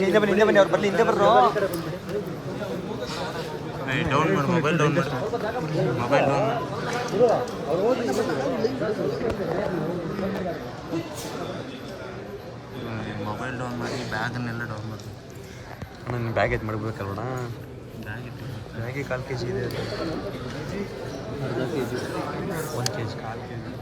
ಹಿಂದೆ ಬನ್ನಿ ಹಿಂದೆ ಬನ್ನಿ ಅವ್ರು ಬರ್ಲಿ ಹಿಂದೆ ಬರ್ರು. ಡೌನ್ ಮಾಡಿ ಮೊಬೈಲ್ ಡೌನ್ ಮಾಡಿ. ಮೊಬೈಲ್ ಡೌನ್ ಮಾಡಿ. ಮೊಬೈಲ್ ಡೌನ್ ಮಾಡಿ ಬ್ಯಾಗನ್ನೆಲ್ಲ ಡೌನ್ ಮಾಡಿ. ನಾನು ಬ್ಯಾಗ್ ಎತ್ ಮಾಡ್ಬೇಕಲ್ವಣ ಬ್ಯಾಗ್ ಬ್ಯಾಗಿ ಕಾಲು ಕೆ ಜಿ ಇದೆ ಅರ್ಧ ಕೆ ಜಿ ಒಂದು ಕೆ ಜಿ ಕಾಲು ಕೆ ಜಿ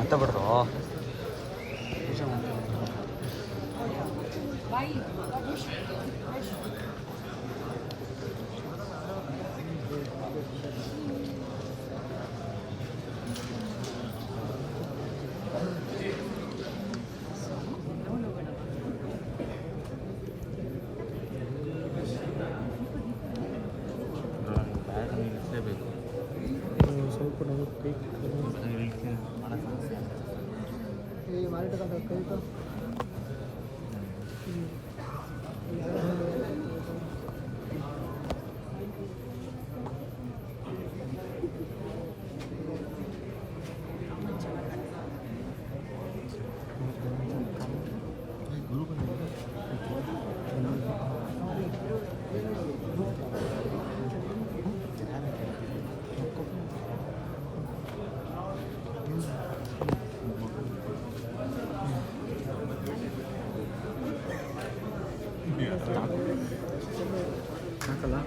ಅಂತ ಬಿಡ್ರು. करो क्लिक ये हमारे टका कहीं तो 大骨拿走了